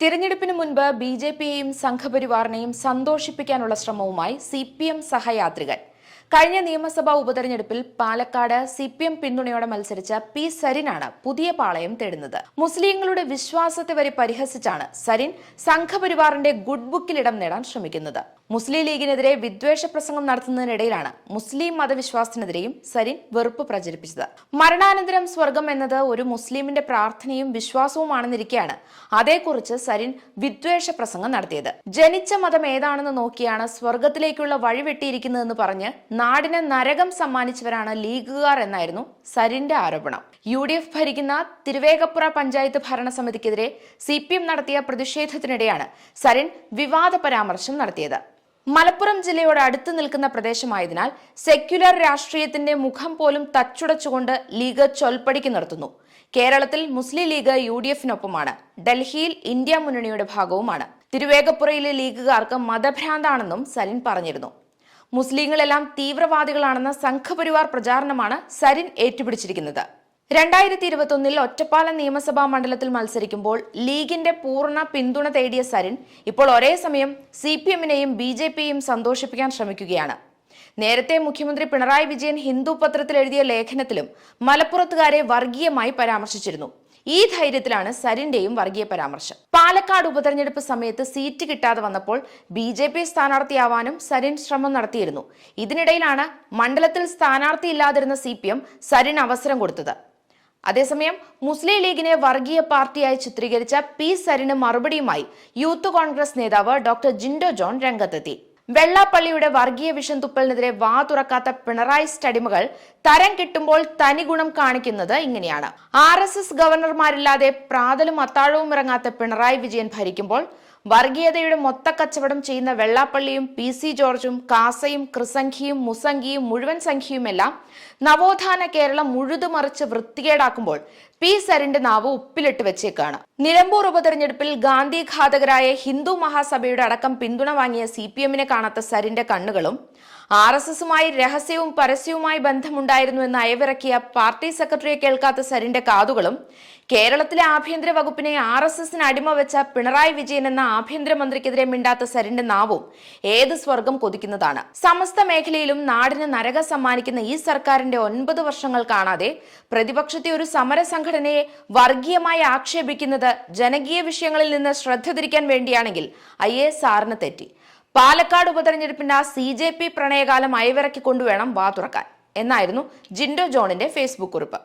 തിരഞ്ഞെടുപ്പിന് മുൻപ് B J പിയെയും സംഘപരിവാറിനെയും സന്തോഷിപ്പിക്കാനുള്ള ശ്രമവുമായി സി പി എം സഹയാത്രികൻ. കഴിഞ്ഞ നിയമസഭാ ഉപതെരഞ്ഞെടുപ്പിൽ പാലക്കാട് സി പി എം പിന്തുണയോടെ മത്സരിച്ച പി സരിനാണ് പുതിയ പാളയം തേടുന്നത്. മുസ്ലിങ്ങളുടെ വിശ്വാസത്തെ വരെ പരിഹസിച്ചാണ് സരിൻ സംഘപരിവാറിന്റെ ഗുഡ് ബുക്കിൽ ഇടം നേടാൻ ശ്രമിക്കുന്നത്. മുസ്ലിം ലീഗിനെതിരെ വിദ്വേഷ പ്രസംഗം നടത്തുന്നതിനിടയിലാണ് മുസ്ലിം മതവിശ്വാസത്തിനെതിരെയും സരിൻ വെറുപ്പ് പ്രചരിപ്പിച്ചത്. മരണാനന്തരം സ്വർഗം എന്നത് ഒരു മുസ്ലിമിന്റെ പ്രാർത്ഥനയും വിശ്വാസവുമാണെന്നിരിക്കെയാണ് അതേക്കുറിച്ച് സരിൻ വിദ്വേഷ പ്രസംഗം നടത്തിയത്. ജനിച്ച മതം ഏതാണെന്ന് നോക്കിയാണ് സ്വർഗത്തിലേക്കുള്ള വഴി വെട്ടിയിരിക്കുന്നതെന്ന് പറഞ്ഞ് നാടിന് നരകം സമ്മാനിച്ചവരാണ് ലീഗുകാർ എന്നായിരുന്നു സരിന്റെ ആരോപണം. യു ഡി എഫ് ഭരിക്കുന്ന തിരുവേഗപ്പുറ പഞ്ചായത്ത് ഭരണസമിതിക്കെതിരെ സി പി എം നടത്തിയ പ്രതിഷേധത്തിനിടെയാണ് സരിൻ വിവാദ പരാമർശം നടത്തിയത്. മലപ്പുറം ജില്ലയോട് അടുത്ത് നിൽക്കുന്ന പ്രദേശമായതിനാൽ സെക്യുലർ രാഷ്ട്രീയത്തിന്റെ മുഖം പോലും തച്ചുടച്ചുകൊണ്ട് ലീഗ് ചൊൽപ്പടിക്ക് നിർത്തുന്നു. കേരളത്തിൽ മുസ്ലിം ലീഗ് യു ഡി എഫിനൊപ്പമാണ് ഡൽഹിയിൽ ഇന്ത്യ മുന്നണിയുടെ ഭാഗവുമാണ്. തിരുവേഗപ്പുറയിലെ ലീഗുകാർക്ക് മതഭ്രാന്താണെന്നും സലിൻ പറഞ്ഞിരുന്നു. മുസ്ലിങ്ങളെല്ലാം തീവ്രവാദികളാണെന്ന സംഘപരിവാർ പ്രചാരണമാണ് സരിൻ ഏറ്റുപിടിച്ചിരിക്കുന്നത്. രണ്ടായിരത്തി ഇരുപത്തൊന്നിൽ ഒറ്റപ്പാലം നിയമസഭാ മണ്ഡലത്തിൽ മത്സരിക്കുമ്പോൾ ലീഗിന്റെ പൂർണ പിന്തുണ തേടിയ സരിൻ ഇപ്പോൾ ഒരേ സമയം സി പി എമ്മിനെയും ബി ജെ പിയെയും സന്തോഷിപ്പിക്കാൻ ശ്രമിക്കുകയാണ്. നേരത്തെ മുഖ്യമന്ത്രി പിണറായി വിജയൻ ഹിന്ദു പത്രത്തിൽ എഴുതിയ ലേഖനത്തിലും മലപ്പുറത്തുകാരെ വർഗീയമായി പരാമർശിച്ചിരുന്നു. ഈ ധൈര്യത്തിലാണ് സരിന്റെയും വർഗീയ പരാമർശം. പാലക്കാട് ഉപതെരഞ്ഞെടുപ്പ് സമയത്ത് സീറ്റ് കിട്ടാതെ വന്നപ്പോൾ ബി ജെ പി സ്ഥാനാർത്ഥിയാവാനും സരിൻ ശ്രമം നടത്തിയിരുന്നു. ഇതിനിടയിലാണ് മണ്ഡലത്തിൽ സ്ഥാനാർത്ഥിയില്ലാതിരുന്ന സി പി എം സരിൻ അവസരം കൊടുത്തത്. അതേസമയം മുസ്ലിം ലീഗിനെ വർഗീയ പാർട്ടിയായി ചിത്രീകരിച്ച പി സരിന് മറുപടിയുമായി യൂത്ത് കോൺഗ്രസ് നേതാവ് ഡോക്ടർ ജിൻഡോ ജോൺ രംഗത്തെത്തി. വെള്ളാപ്പള്ളിയുടെ വർഗീയ വിഷം തുപ്പലിനെതിരെ വാ തുറക്കാത്ത പിണറായി സ്റ്റഡിമകൾ തരം കിട്ടുമ്പോൾ തനി ഗുണം കാണിക്കുന്നത് ഇങ്ങനെയാണ്. ആർ എസ് എസ് ഗവർണർമാരില്ലാതെ പ്രാതലും അത്താഴവും ഇറങ്ങാത്ത പിണറായി വിജയൻ ഭരിക്കുമ്പോൾ വർഗീയതയുടെ മൊത്ത കച്ചവടം ചെയ്യുന്ന വെള്ളാപ്പള്ളിയും പി സി ജോർജും കാസയും ക്രിസംഖിയും മുസംഖിയും മുഴുവൻ സംഖ്യയുമെല്ലാം നവോത്ഥാന കേരളം മുഴുതുമറിച്ച് വൃത്തികേടാക്കുമ്പോൾ പി സരിന്റെ നാവ് ഉപ്പിലിട്ട് വെച്ചേക്കാണ്. നിലമ്പൂർ ഉപതെരഞ്ഞെടുപ്പിൽ ഗാന്ധി ഘാതകരായ ഹിന്ദു മഹാസഭയുടെ അടക്കം പിന്തുണ വാങ്ങിയ സി പി എമ്മിനെ കാണാത്ത സരിന്റെ കണ്ണുകളും ആർ എസ് എസുമായി രഹസ്യവും പരസ്യവുമായി ബന്ധമുണ്ടായിരുന്നു എന്ന് അയവിറക്കിയ പാർട്ടി സെക്രട്ടറിയെ കേൾക്കാത്ത സരിന്റെ കാതുകളും കേരളത്തിലെ ആഭ്യന്തര വകുപ്പിനെ ആർ എസ് എസിന് അടിമ വെച്ച പിണറായി വിജയൻ എന്ന ആഭ്യന്തരമന്ത്രിക്കെതിരെ മിണ്ടാത്ത സരിന്റെ നാവും ഏത് സ്വർഗം കൊതിക്കുന്നതാണ്? സമസ്ത മേഖലയിലും നാടിന് നരക സമ്മാനിക്കുന്ന ഈ സർക്കാരിന്റെ ഒൻപത് വർഷങ്ങൾ കാണാതെ പ്രതിപക്ഷത്തെ ഒരു സമര സംഘടനയെ വർഗീയമായി ആക്ഷേപിക്കുന്നത് ജനകീയ വിഷയങ്ങളിൽ നിന്ന് ശ്രദ്ധ തിരിക്കാൻ വേണ്ടിയാണെങ്കിൽ ഐ എ ആറിന് തെറ്റി. പാലക്കാട് ഉപതെരഞ്ഞെടുപ്പിന്റെ സി ജെ പി പ്രണയകാലം അയവിറക്കി കൊണ്ടുവേണം വാ തുറക്കാൻ എന്നായിരുന്നു ജിൻഡോ ജോണിന്റെ ഫേസ്ബുക്ക് കുറിപ്പ്.